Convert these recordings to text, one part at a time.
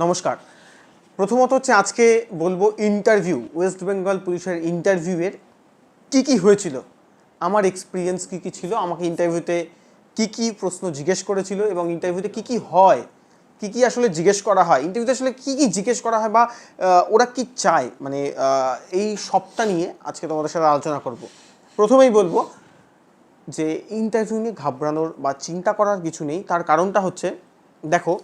নমস্কার। প্রথমত হচ্ছে আজকে বলব ইন্টারভিউ ওয়েস্ট বেঙ্গল পুলিশের ইন্টারভিউয়ের কি কি হয়েছিল? আমার এক্সপিরিয়েন্স কি কি ছিল? আমাকে ইন্টারভিউতে কি কি প্রশ্ন জিজ্ঞেস করেছিল এবং ইন্টারভিউতে কি কি হয়? কি কি আসলে জিজ্ঞেস করা হয়? ইন্টারভিউতে আসলে কি কি জিজ্ঞেস করা হয় বা ওরা কি চায়? মানে এই সবটা নিয়ে আজকে তোমাদের সাথে আলোচনা করব। প্রথমেই বলব যে ইন্টারভিউ নিয়ে ঘাবড়ানোর বা চিন্তা করার কিছু নেই। তার কারণটা হচ্ছে, দেখো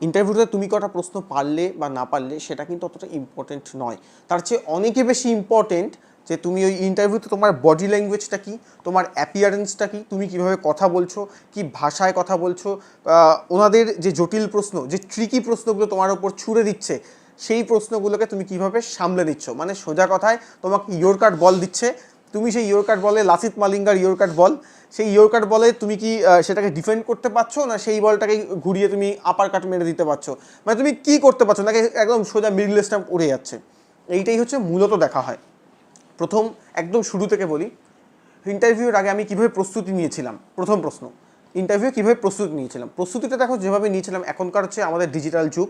ইন্টারভিউতে তুমি কটা প্রশ্ন পারলে বা না পারলে সেটা কিন্তু অতটা ইম্পর্টেন্ট নয়। তার চেয়ে অনেকে বেশি ইম্পর্টেন্ট যে তুমি ওই ইন্টারভিউতে তোমার বডি ল্যাঙ্গুয়েজটা কি, তোমার অ্যাপিয়ারেন্সটা কি, তুমি কীভাবে কথা বলছো, কি ভাষায় কথা বলছো ওনাদের যে জটিল প্রশ্ন, যে ট্রিকি প্রশ্নগুলো তোমার ওপর ছুড়ে দিচ্ছে, সেই প্রশ্নগুলোকে তুমি কীভাবে সামলে নিচ্ছ? মানে সোজা কথায় তোমাকে ইয়োর কার্ড বল দিচ্ছে তুমি সেই ইয়োর কার্ড বলে লাসিত মালিঙ্গার ইয়োর কার্ড বল, সেই ইয়োর কার্ড বলে তুমি কি সেটাকে ডিফেন্ড করতে পারছ না সেই বলটাকে ঘুরিয়ে তুমি আপার কাট মেরে দিতে পারছ? মানে তুমি কি করতে পারছ? নাকি একদম সোজা মিডল স্ট্যাম্প উড়ে যাচ্ছে? এইটাই হচ্ছে মূলত দেখা হয়। প্রথম, একদম শুরু থেকে বলি ইন্টারভিউর আগে আমি কীভাবে প্রস্তুতি নিয়েছিলাম? প্রথম প্রশ্ন ইন্টারভিউ কীভাবে প্রস্তুতি নিয়েছিলাম? প্রস্তুতিটা দেখো যেভাবে নিয়েছিলাম, এখনকার হচ্ছে আমাদের ডিজিটাল যুগ।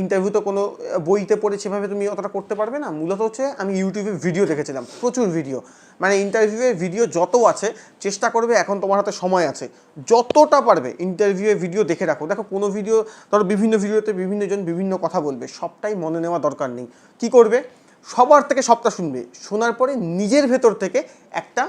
ইন্টারভিউ তো কোনো বইতে পড়ে সেভাবে তুমি অতটা করতে পারবে না। মূলত হচ্ছে আমি ইউটিউবে ভিডিও দেখেছিলাম, প্রচুর ভিডিও মানে ইন্টারভিউয়ের ভিডিও যত আছে, চেষ্টা করবে এখন তোমার হাতে সময় আছে। যতটা পারবে ইন্টারভিউয়ের ভিডিও দেখে রাখো। দেখো, কোনো ভিডিও ধরো বিভিন্ন ভিডিওতে বিভিন্নজন বিভিন্ন কথা বলবে, সবটাই মনে নেওয়া দরকার নেই। কি করবে? সবার থেকে সবটা শুনবে। শোনার পরে নিজের ভেতর থেকে একটা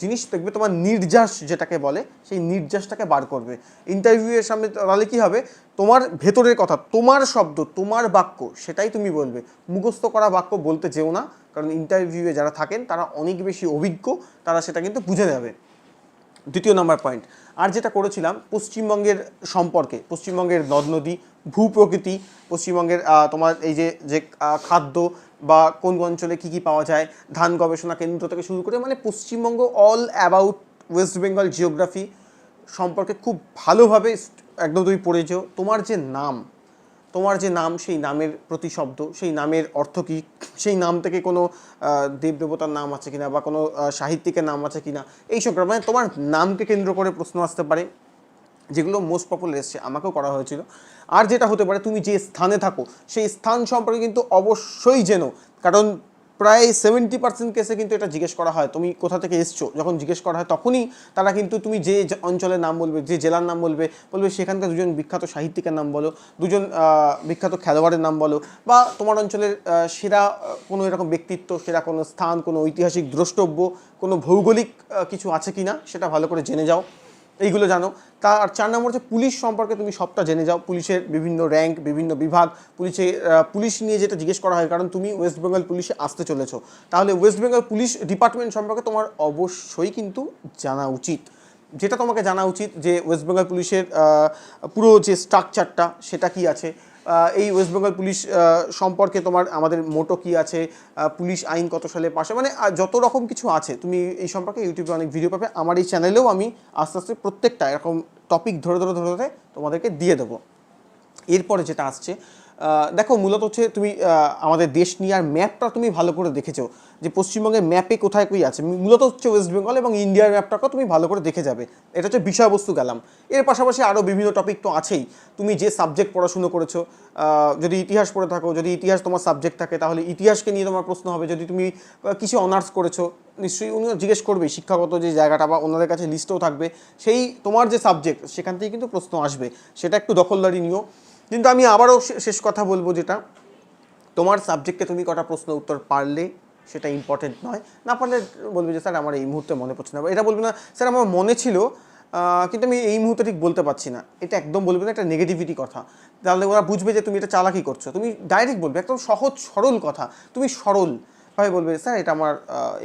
জিনিস দেখবে তোমার নির্যাস যেটাকে বলে, সেই নির্যাসটাকে বার করবে। ইন্টারভিউয়ের সামনে তাহলে কী হবে? তোমার ভেতরের কথা, তোমার শব্দ, তোমার বাক্য, সেটাই তুমি বলবে। মুখস্থ করা বাক্য বলতে যেও না, কারণ ইন্টারভিউয়ে যারা থাকেন, তারা অনেক বেশি অভিজ্ঞ, তারা সেটা কিন্তু বুঝে নেবে দ্বিতীয় নম্বর পয়েন্ট আর যেটা করেছিলাম, পশ্চিমবঙ্গের সম্পর্কে, পশ্চিমবঙ্গের নদ নদী, ভূপ্রকৃতি, পশ্চিমবঙ্গের তোমার এই যে যে খাদ্য বা কোন অঞ্চলে কী কী পাওয়া যায়, ধান গবেষণা কেন্দ্র থেকে শুরু করে মানে Paschimbanga all about West Bengal geography সম্পর্কে খুব ভালোভাবে একদম তুমি পড়েছো। তোমার যে নাম তোমার যে নাম, সেই নামের প্রতিশব্দ, সেই নামের অর্থ কী? সেই নাম থেকে কোনো দেবদেবতার নাম আছে কিনা বা কোনো সাহিত্যিকের নাম আছে কিনা? এইসব সব মানে তোমার নামকে কেন্দ্র করে প্রশ্ন আসতে পারে, যেগুলো মোস্ট পপুলার এসছে। আমাকেও করা হয়েছিল। আর যেটা হতে পারে, তুমি যে স্থানে থাকো, সেই স্থান সম্পর্কে কিন্তু অবশ্যই যেন কারণ প্রায় সেভেন্টি পার্সেন্ট কেসে কিন্তু এটা জিজ্ঞেস করা হয়, তুমি কোথা থেকে এসছো? যখন জিজ্ঞেস করা হয় তখনই তারা কিন্তু তুমি যে অঞ্চলের নাম বলবে, যে জেলার নাম বলবে বলবে সেখানকার দুজন বিখ্যাত সাহিত্যিকের নাম বলো, দুজন বিখ্যাত খেলোয়াড়ের নাম বলো, বা তোমার অঞ্চলের সেরা কোনো এরকম ব্যক্তিত্ব, সেরা কোনো স্থান, কোনো ঐতিহাসিক দ্রষ্টব্য, কোনো ভৌগোলিক কিছু আছে কি না সেটা ভালো করে জেনে যাও। এইগুলো জানো। তার চার নম্বর হচ্ছে পুলিশ সম্পর্কে তুমি সবটা জেনে যাও। পুলিশের বিভিন্ন র্যাঙ্ক বিভিন্ন বিভাগ, পুলিশে পুলিশ নিয়ে যেটা জিজ্ঞেস করা হয়, কারণ তুমি ওয়েস্ট বেঙ্গল পুলিশে আসতে চলেছো। তাহলে ওয়েস্ট বেঙ্গল পুলিশ ডিপার্টমেন্ট সম্পর্কে তোমার অবশ্যই কিন্তু জানা উচিত। যেটা তোমাকে জানা উচিত যে ওয়েস্ট বেঙ্গল পুলিশের পুরো যে স্ট্রাকচারটা সেটা কি আছে? এই ওয়েস্ট বেঙ্গল পুলিশ সম্পর্কে তোমার, আমাদের মোটো কি আছে পুলিশ আইন কত সালে পাশে মানে যত রকম কিছু আছে, তুমি এই সম্পর্কে ইউটিউবে অনেক ভিডিও পাবে, আমার এই চ্যানেলেও আমি আস্তে আস্তে প্রত্যেকটা এরকম টপিক ধরে ধরে ধরে ধরে তোমাদেরকে দিয়ে দেবো। এরপরে যেটা আসছে দেখো, মূলত হচ্ছে তুমি আমাদের দেশ নিয়ে আর ম্যাপটা তুমি ভালো করে দেখেছ। যে পশ্চিমবঙ্গের ম্যাপে কোথায় কই আছে? মূলত হচ্ছে ওয়েস্ট বেঙ্গল এবং ইন্ডিয়ার ম্যাপটাকেও তুমি ভালো করে দেখে যাবে। এটা হচ্ছে বিষয়বস্তু গেলাম। এর পাশাপাশি আরও বিভিন্ন টপিক তো আছেই। তুমি যে সাবজেক্ট পড়াশুনো করেছ যদি ইতিহাস পড়ে থাকো, যদি ইতিহাস তোমার সাবজেক্ট থাকে, তাহলে ইতিহাসকে নিয়ে তোমার প্রশ্ন হবে। যদি তুমি কিছু অনার্স করেছ, নিশ্চয়ই উনি জিজ্ঞেস করবে শিক্ষাগত যে জায়গাটা বা ওনাদের কাছে লিস্টও থাকবে। সেই তোমার যে সাবজেক্ট সেখান থেকে কিন্তু প্রশ্ন আসবে। সেটা একটু দখলদারি নিও। কিন্তু আমি আবারও শেষ কথা বলব যেটা, তোমার সাবজেক্টে তুমি কটা প্রশ্ন উত্তর পারলে সেটা ইম্পর্টেন্ট নয়। না পারলে বলবে যে, স্যার, আমার এই মুহূর্তে মনে পড়ছে না। এটা বলবে না, স্যার, আমার মনে ছিল কিন্তু আমি এই মুহূর্তে ঠিক বলতে পারছি না। এটা একদম বলবে না একটা নেগেটিভিটি কথা। তাহলে ওরা বুঝবে যে, তুমি এটা চালাকি করছ। তুমি ডাইরেক্ট বলবে, একদম সহজ, সরল কথা। তুমি সরল। ভাবে বলবে, স্যার, এটা আমার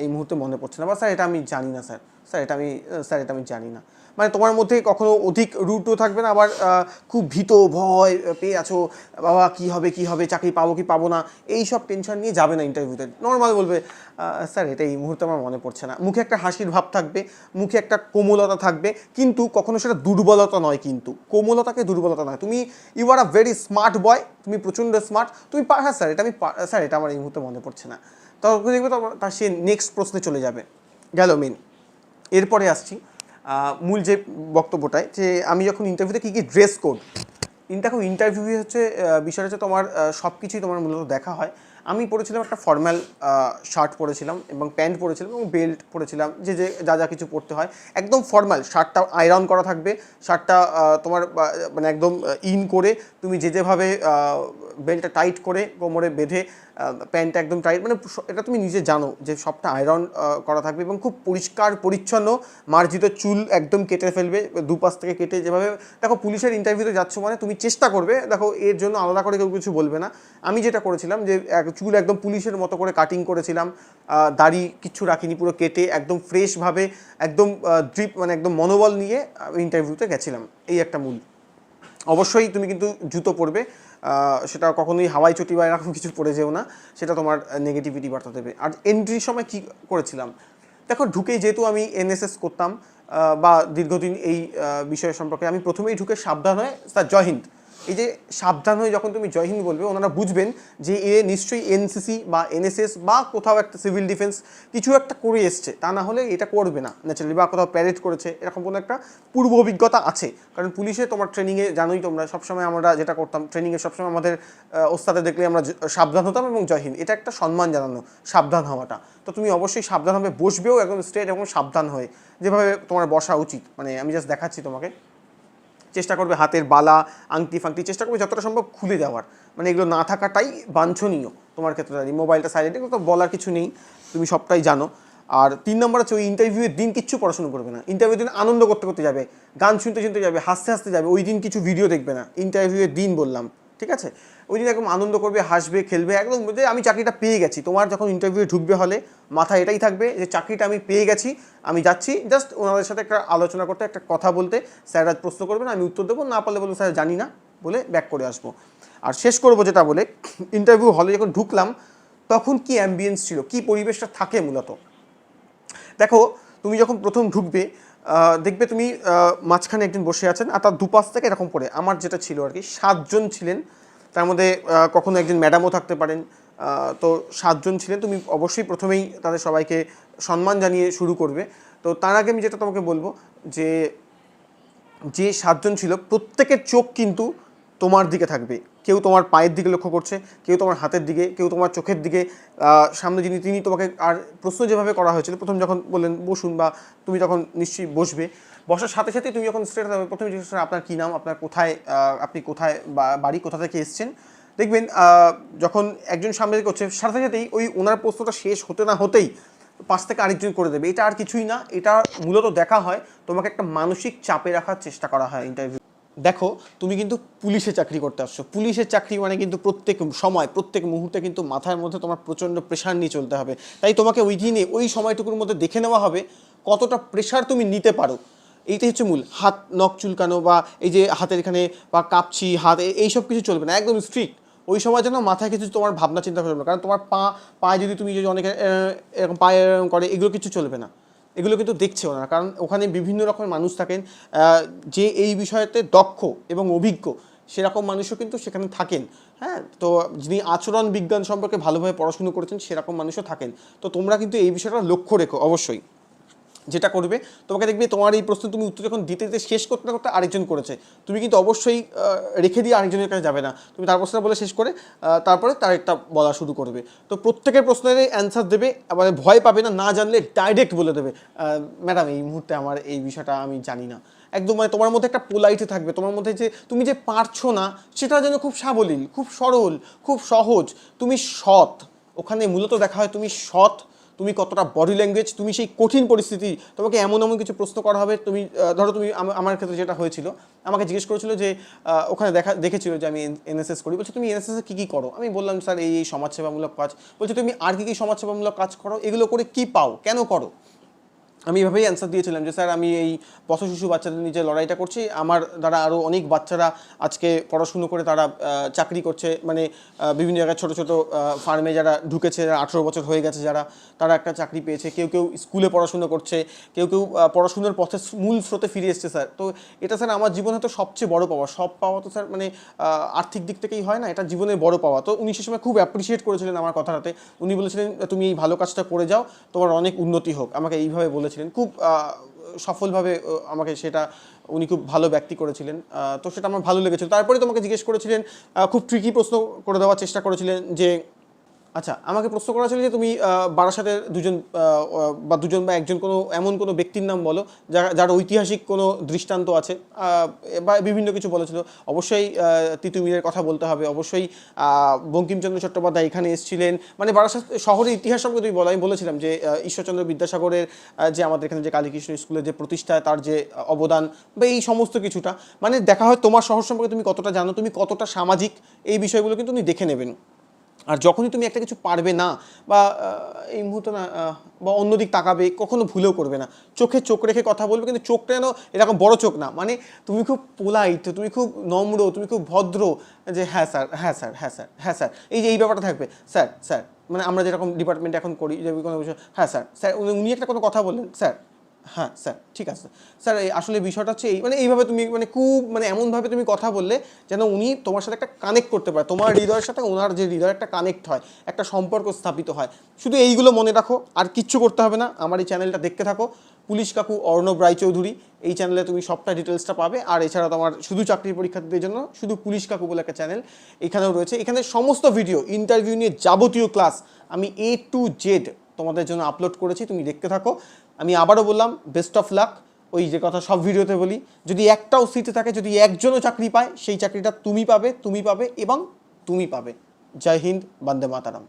এই মুহূর্তে মনে পড়ছে না বা, স্যার, এটা আমি জানি না, স্যার। স্যার, এটা আমি, স্যার, এটা আমি জানি না। মানে তোমার মধ্যে কখনো অধিক রুটও থাকবে না? আবার খুব ভীত ভয় পেয়ে আছো, বাবা, কি হবে কি হবে, চাকরি পাবো, কি পাবো না? এই সব টেনশন নিয়ে যাবে না ইন্টারভিউতে নর্মাল বলবে স্যার, এটা এই মুহূর্তে আমার মনে পড়ছে না। মুখে একটা হাসির ভাব থাকবে, মুখে একটা কোমলতা থাকবে, কিন্তু কখনো সেটা দুর্বলতা নয় কিন্তু। কোমলতাকে দুর্বলতা নয়। তুমি you are a very smart boy তুমি প্রচণ্ড স্মার্ট তুমি হ্যাঁ স্যার, এটা আমি স্যার, এটা আমার এই মুহূর্তে মনে পড়ছে না। তখন দেখবে তার সে নেক্সট প্রশ্নে চলে যাবে। গেল মেন এরপরে আসছি মূল যে বক্তব্যটায় যে আমি যখন ইন্টারভিউতে কী কী ড্রেস কোড দেখো ইন্টারভিউ হচ্ছে বিষয়টা হচ্ছে তোমার সব কিছুই তোমার মূলত দেখা হয়। আমি পরেছিলাম একটা ফর্মাল শার্ট পরেছিলাম এবং প্যান্ট পরেছিলাম এবং বেল্ট পরেছিলাম, যে যে, যা যা কিছু পরতে হয়। একদম ফর্মাল শার্টটা আয়রন করা থাকবে শার্টটা তোমার মানে একদম ইন করে তুমি যে যেভাবে বেল্টটা টাইট করে কোমরে বেঁধে প্যান্টটা একদম টাইট মানে এটা তুমি নিজে জানো যে, সবটা আয়রন করা থাকবে এবং খুব পরিষ্কার, পরিচ্ছন্ন, মার্জিত চুল একদম কেটে ফেলবে, দুপাশ থেকে কেটে যেভাবে দেখো পুলিশের ইন্টারভিউতে যাচ্ছ মানে তুমি চেষ্টা করবে, দেখো এর জন্য আলাদা করে কেউ কিছু বলবে না। আমি যেটা করেছিলাম যে, এক- চুল একদম পুলিশের মতো করে কাটিং করেছিলাম। দাড়ি কিচ্ছু রাখিনি, পুরো কেটে একদম ফ্রেশভাবে একদম ড্রিপ মানে একদম মনোবল নিয়ে ইন্টারভিউতে গেছিলাম। এই একটা মূল। অবশ্যই তুমি কিন্তু জুতো পরবে। সেটা কখনোই হাওয়াই চটি বা এরকম কিছু পরে যেও না, সেটা তোমার নেগেটিভিটি বার্তা দেবে। আর এন্ট্রির সময় কি করেছিলাম? দেখো, ঢুকেই যেহেতু আমি এনএসএস করতাম বা দীর্ঘদিন এই বিষয় সম্পর্কে, আমি প্রথমেই ঢুকে সাবধান হয়ে স্যার জয় হিন্দ এই যে সাবধান হয়ে যখন তুমি জয় হিন্দ বলবে, ওনারা বুঝবেন যে এ নিশ্চয়ই এনসিসি বা এনএসএস বা কোথাও একটা সিভিল ডিফেন্স কিছু একটা করে এসছে। তা না হলে এটা করবে না। ন্যাচারালি বা কোথাও প্যারেড করেছে। এরকম কোনো একটা পূর্ব অভিজ্ঞতা আছে। কারণ পুলিশে তোমার ট্রেনিংয়ে জানোই তোমরা, সবসময় আমরা যেটা করতাম ট্রেনিংয়ে সবসময় আমাদের ওস্তাদে দেখলে আমরা সাবধান হতাম এবং জয় হিন্দ। এটা একটা সম্মান জানানো, সাবধান হওয়াটা। তো তুমি অবশ্যই সাবধান হবে, বসবেও একদম স্ট্রেট এবং সাবধান হয়ে। যেভাবে তোমার বসা উচিত। মানে আমি জাস্ট দেখাচ্ছি তোমাকে। চেষ্টা করবে হাতের বালা, আংটি ফাংটি, চেষ্টা করবে যতটা সম্ভব খুলে দেওয়ার। মানে এগুলো না থাকাটাই বাঞ্ছনীয় তোমার ক্ষেত্রে দাঁড়িয়ে। মোবাইলটা সাইলেন্ট এগুলো তো বলার কিছু নেই, তুমি সবটাই জানো। আর তিন নম্বর হচ্ছে ওই ইন্টারভিউয়ের দিন কিচ্ছু পড়াশোনা করবে না। ইন্টারভিউ দিন আনন্দ করতে করতে যাবে, গান শুনতে শুনতে যাবে, হাসতে হাসতে যাবে, ওই দিন কিছু ভিডিও দেখবে না। ইন্টারভিউয়ের দিন বললাম। ঠিক আছে? ওই দিন একদম আনন্দ করবে, হাসবে, খেলবে, একদম যে আমি চাকরিটা পেয়ে গেছি। তোমার যখন ইন্টারভিউ ঢুকবে হলে মাথায় এটাই থাকবে যে চাকরিটা আমি পেয়ে গেছি, আমি যাচ্ছি। জাস্ট ওনাদের সাথে একটা আলোচনা করতে, একটা কথা বলতে স্যাররা প্রশ্ন করবেন, আমি উত্তর দেবো, না পারলে বলব স্যার জানি না বলে ব্যাক করে আসব। আর শেষ করব যেটা বলে ইন্টারভিউ হলে যখন ঢুকলাম, তখন কি অ্যাম্বিয়েন্স ছিল? কি পরিবেশটা থাকে মূলত? দেখো, তুমি যখন প্রথম ঢুকবে দেখবে তুমি মাঝখানে একজন বসে আছেন আর তার দুপাশ থেকে এরকম করে আমার যেটা ছিল আর কি, সাতজন ছিলেন। তার মধ্যে কখনো একজন ম্যাডামও থাকতে পারেন। তো সাতজন ছিলেন। তুমি অবশ্যই প্রথমেই তাদের সবাইকে সম্মান জানিয়ে শুরু করবে। তো তার আগে আমি যেটা তোমাকে বলব যে যে সাতজন ছিল, প্রত্যেকের চোখ কিন্তু তোমার দিকে থাকবে। কেউ তোমার পায়ের দিকে লক্ষ্য করছে, কেউ তোমার হাতের দিকে, কেউ তোমার চোখের দিকে সামনে যিনি, তিনি তোমাকে আর প্রশ্ন যেভাবে করা হয়েছিল, প্রথম যখন বললেন, বসুন বা তুমি তখন নিশ্চয়ই বসবে, বসার সাথে সাথে তুমি যখন স্ট্রেট হবে প্রথমে জিজ্ঞেস আপনার কী নাম, আপনার কোথায় আপনি কোথায় বা- বাড়ি কোথা থেকে এসছেন? দেখবেন যখন একজন সামনে করছে, সাথে সাথেই ওই ওনার প্রশ্নটা শেষ হতে না হতেই পাশ থেকে আরেকজন করে দেবে। এটা আর কিছুই না, এটা মূলত দেখা হয় তোমাকে একটা মানসিক চাপে রাখার চেষ্টা করা হয় ইন্টারভিউ দেখো, তুমি কিন্তু পুলিশে চাকরি করতে আসছো। পুলিশের চাকরি মানে কিন্তু প্রত্যেক সময়, প্রত্যেক মুহূর্তে কিন্তু মাথার মধ্যে তোমার প্রচণ্ড প্রেশার নিয়ে চলতে হবে। তাই তোমাকে ওই দিনে ওই সময়টুকুর মধ্যে দেখে নেওয়া হবে কতটা প্রেশার তুমি নিতে পারো। এইটাই হচ্ছে মূল, হাত নখ চুলকানো বা এই যে হাতের এখানে বা কাঁপছি, হাত, এ- এইসব কিছু চলবে না, একদম স্ট্রিক্ট ওই সময় যেন মাথায় কিছু তোমার ভাবনা, চিন্তা করবে না। কারণ তোমার পা, পায়ে যদি তুমি যদি অনেকে এরকম পায়ে এরকম করে, এগুলো কিছু চলবে না। এগুলো কিন্তু দেখছে ওনারা কারণ ওখানে বিভিন্ন রকমের মানুষ থাকেন যে এই বিষয়তে দক্ষ এবং অভিজ্ঞ, সেরকম মানুষও কিন্তু সেখানে থাকেন। হ্যাঁ তো যিনি আচরণ বিজ্ঞান সম্পর্কে ভালোভাবে পড়াশুনো করেছেন, সেরকম মানুষও থাকেন। তো তোমরা কিন্তু এই বিষয়টা লক্ষ্য রেখো, অবশ্যই। যেটা করবে, তোমাকে দেখবে তোমার এই প্রশ্ন তুমি উত্তর যখন দিতে দিতে শেষ করতে না করতে আরেকজন করেছে। তুমি কিন্তু অবশ্যই রেখে দিয়ে আরেকজনের কাছে যাবে না। তুমি তার প্রশ্নটা বলে শেষ করে তারপরে তার একটা বলা শুরু করবে। তো প্রত্যেকের প্রশ্নের অ্যান্সার দেবে মানে ভয় পাবে না না জানলে ডাইরেক্ট বলে দেবে ম্যাডাম, এই মুহূর্তে আমার এই বিষয়টা আমি জানি না। একদম মানে তোমার মধ্যে একটা পোলাইটে থাকবে, তোমার মধ্যে যে তুমি যে পারছ না, সেটা যেন খুব সাবলীল, খুব সরল, খুব সহজ। তুমি সৎ। ওখানে মূলত দেখা হয় তুমি সৎ তুমি কতটা বডি ল্যাঙ্গুয়েজ তুমি সেই কঠিন পরিস্থিতি, তোমাকে এমন এমন কিছু প্রশ্ন করা হবে, তুমি ধরো তুমি আমার ক্ষেত্রে যেটা হয়েছিল, আমাকে জিজ্ঞেস করেছিল যে ওখানে দেখা, দেখেছিল যে আমি এনএসএস করি, বলছে তুমি এনএসএস কী কী করো? আমি বললাম, স্যার, এই এই সমাজসেবামূলক কাজ। বলছে, তুমি আর কী কী সমাজসেবামূলক কাজ করো? এগুলো করে কি পাও? কেন করো? আমি এভাবেই অ্যান্সার দিয়েছিলাম যে, স্যার, আমি এই পথ শিশু বাচ্চাদের নিয়ে যে লড়াইটা করছি, আমার দ্বারা আরও অনেক বাচ্চারা আজকে পড়াশুনো করে তারা চাকরি করছে। মানে বিভিন্ন জায়গায় ছোটো ছোটো ফার্মে যারা ঢুকেছে, যারা আঠেরো বছর হয়ে গেছে, যারা, তারা একটা চাকরি পেয়েছে। কেউ কেউ স্কুলে পড়াশুনো করছে, কেউ কেউ পড়াশুনোর পথে মূল স্রোতে ফিরে এসছে, স্যার। তো এটা, স্যার, আমার জীবনে তো সবচেয়ে বড় পাওয়া। সব পাওয়া তো, স্যার মানে আর্থিক দিক থেকেই হয় না, এটা জীবনের বড় পাওয়া। তো উনি সে সময় খুব অ্যাপ্রিসিয়েট করেছিলেন আমার কথাটাতে। উনি বলেছিলেন, তুমি এই ভালো কাজটা করে যাও, তোমার অনেক উন্নতি হোক। আমাকে এইভাবে বলেছিলেন। খুব সফলভাবে আমাকে সেটা, উনি খুব ভালো ব্যক্তি করেছিলেন। তো সেটা আমার ভালো লেগেছিল। তারপরে তোমাকে জিজ্ঞেস করেছিলেন খুব ট্রিকি প্রশ্ন করে দেওয়ার চেষ্টা করেছিলেন যে আচ্ছা আমাকে প্রশ্ন করা ছিল যে তুমি বারাসাতের দুজন বা দুজন বা একজন কোনো, এমন কোনো ব্যক্তির নাম বলো যার যার ঐতিহাসিক কোনো দৃষ্টান্ত আছে বা বিভিন্ন কিছু বলেছিল। অবশ্যই তিতুমিরের কথা বলতে হবে। অবশ্যই বঙ্কিমচন্দ্র চট্টোপাধ্যায় এখানে এসেছিলেন। মানে বারাসাত শহরের ইতিহাস সম্পর্কে তুমি বলো, আমি বলেছিলাম যে ঈশ্বরচন্দ্র বিদ্যাসাগরের যে আমাদের এখানে যে কালীকৃষ্ণ স্কুলের যে প্রতিষ্ঠায় তার যে অবদান, বা এই সমস্ত কিছুটা। মানে দেখা হয় তোমার শহর সম্পর্কে তুমি কতটা জানো, তুমি কতটা সামাজিক, এই বিষয়গুলো কিন্তু তুমি দেখে নেবেন। আর যখনই তুমি একটা কিছু পারবে না বা এই মুহূর্তে না বা অন্যদিক তাকাবে, কখনো ভুলেও করবে না। চোখে চোখ রেখে কথা বলবে, কিন্তু চোখটা যেন এরকম বড় চোখ না। মানে তুমি খুব পোলাইট তুমি খুব নম্র, তুমি খুব ভদ্র, যে হ্যাঁ স্যার হ্যাঁ স্যার হ্যাঁ স্যার হ্যাঁ স্যার। এই যে এই ব্যাপারটা থাকবে, স্যার স্যার। মানে আমরা যেরকম ডিপার্টমেন্টে এখন করি, যে কোনো বিষয় হ্যাঁ স্যার স্যার, উনি একটা কোনো কথা বললেন, স্যার। হ্যাঁ স্যার, ঠিক আছে। স্যার আসলে বিষয়টা হচ্ছে এই মানে এইভাবে তুমি মানে খুব মানে এমনভাবে তুমি কথা বললে যেন উনি তোমার সাথে একটা কানেক্ট করতে পারে। তোমার হৃদয়ের সাথে ওনার যে হৃদয় একটা কানেক্ট হয়, একটা সম্পর্ক স্থাপিত হয়। শুধু এইগুলো মনে রাখো, আর কিচ্ছু করতে হবে না। আমার এই চ্যানেলটা দেখতে থাকো। পুলিশ কাকু অর্ণব রায়চৌধুরী, এই চ্যানেলে তুমি সবটা ডিটেলসটা পাবে। আর এছাড়া তোমার শুধু চাকরি পরীক্ষার্থীদের জন্য শুধু পুলিশ কাকু বলে একটা চ্যানেল এখানেও রয়েছে। এখানে সমস্ত ভিডিও ইন্টারভিউ নিয়ে যাবতীয় ক্লাস আমি এ টু জেড তোমাদের জন্য আপলোড করেছি। তুমি দেখতে থাকো। আমি আবারও বললাম বেস্ট অফ লাক ওই যে কথা সব ভিডিওতে বলি, যদি একটাও সিটে থাকে, যদি একজনও চাকরি পায়, সেই চাকরিটা তুমি পাবে তুমি পাবে এবং তুমি পাবে। জয় হিন্দ, বন্দে মাতারাম।